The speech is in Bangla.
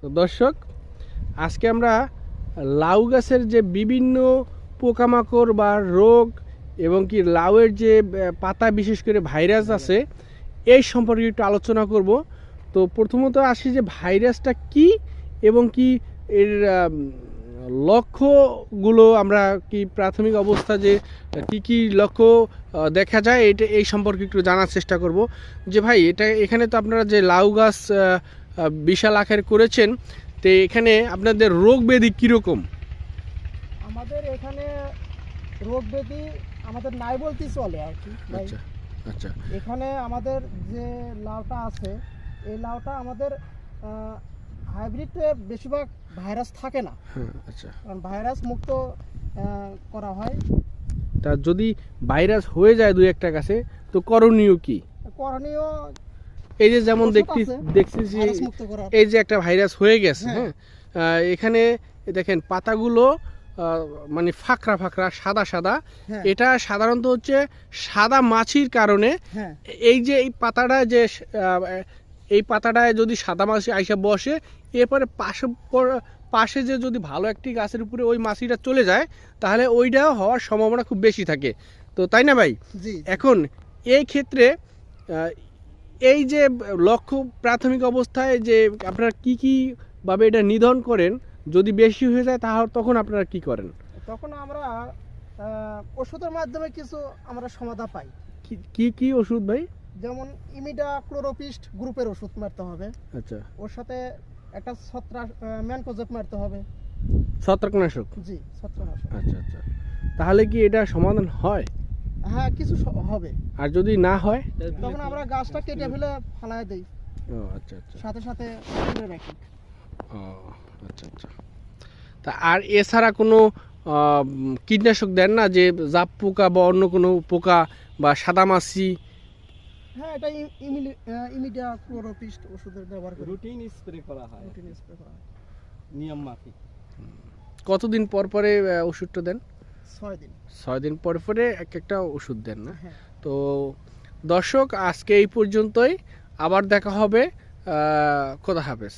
তো দর্শক, আজকে আমরা লাউ গাছের যে বিভিন্ন পোকামাকড় বা রোগ এবং কি লাউয়ের যে পাতা বিশেষ করে ভাইরাস আছে, এই সম্পর্কে একটু আলোচনা করব। তো প্রথমত আসি যে ভাইরাসটা কি এবং কি এর লক্ষ্যগুলো আমরা কি প্রাথমিক অবস্থা যে কি কি লক্ষ্য দেখা যায়, এটা এই সম্পর্কে একটু জানার চেষ্টা করব। যে ভাই, এটা এখানে তো আপনারা যে লাউ গাছ বিশাল আকার করেছেন। তো এখানে আপনাদের রোগ ব্যাধি কীরকম? আমাদের এখানে রোগ ব্যাধি আমাদের নাই বলতেই চলে আর কি আচ্ছা আচ্ছা। এখানে আমাদের যে লাউটা আছে এই লাউটা আমাদের হাইব্রিডে বেশিরভাগ ভাইরাস থাকে না। হ্যাঁ আচ্ছা। কারণ ভাইরাস মুক্ত করা হয়। তা যদি ভাইরাস হয়ে যায় দুই একটা কাছে তো করণীয় কি? করণীয় এই যে যেমন দেখতে দেখছি যে এই যে একটা ভাইরাস হয়ে গেছে হ্যাঁ। হ্যাঁ। এখানে দেখেন পাতাগুলো মানে ফাঁকরা ফাঁকরা সাদা সাদা। হ্যাঁ। এটা সাধারণত হচ্ছে সাদা মাছির কারণে। হ্যাঁ। এই যে এই পাতাটা যে এই পাতাটায় যদি সাদা মাছি আইসা বসে এরপরে পাশে পাশে যে যদি ভালো একটি গাছের উপরে ওই মাছিটা চলে যায় তাহলে ওইটাও হওয়ার সম্ভাবনা খুব বেশি থাকে। তো তাই না ভাই? এখন এই ক্ষেত্রে এই যে লক্ষ্য প্রাথমিক অবস্থায় যে আপনারা কি কি ভাবে এটা নিধন করেন যদি বেশি হয়ে যায় তাহলে তখন আপনারা কি করেন? তখন আমরা ওষুধের মাধ্যমে কিছু আমরা সমাধা পাই। কি- কি কি ওষুধ ভাই? যেমন ইমিডা ক্লোরোপিস্ট গ্রুপের ওষুধ মারতে হবে। আচ্ছা। ওর সাথে একটা ছত্রাক ম্যানকোজেব মারতে হবে। ছত্রাকনাশক? জি ছত্রাকনাশক। আচ্ছা আচ্ছা। তাহলে কি এটা সমাধান হয়? হ্যাঁ কিছু হবে। আর যদি না হয়? তখন আমরা গাছটা কেটে ফেলে ফালাই দেই। ও আচ্ছা আচ্ছা। সাথে সাথে রাখি। ও আচ্ছা আচ্ছা। তা আর এছাড়া কোনো কীটনাশক দেন না যে জাপ পোকা বা অন্য কোনো পোকা বা সাদামাছি? হ্যাঁ এটা ইমিডিয়া ক্লোরোপিস্ট ওষুধের ব্যবহার করি। রুটিন স্প্রে করা হয়। রুটিন স্প্রে করা হয়। নিয়ম মাফিক। কতদিন পর পরে ওষুধটা দেন? ছয় দিন। ছয় দিন পরে পরে এক একটা ওষুধ দেন না? হ্যাঁ। তো দর্শক আজকে এই পর্যন্তই। আবার দেখা হবে আহ, খোদা হাফেজ।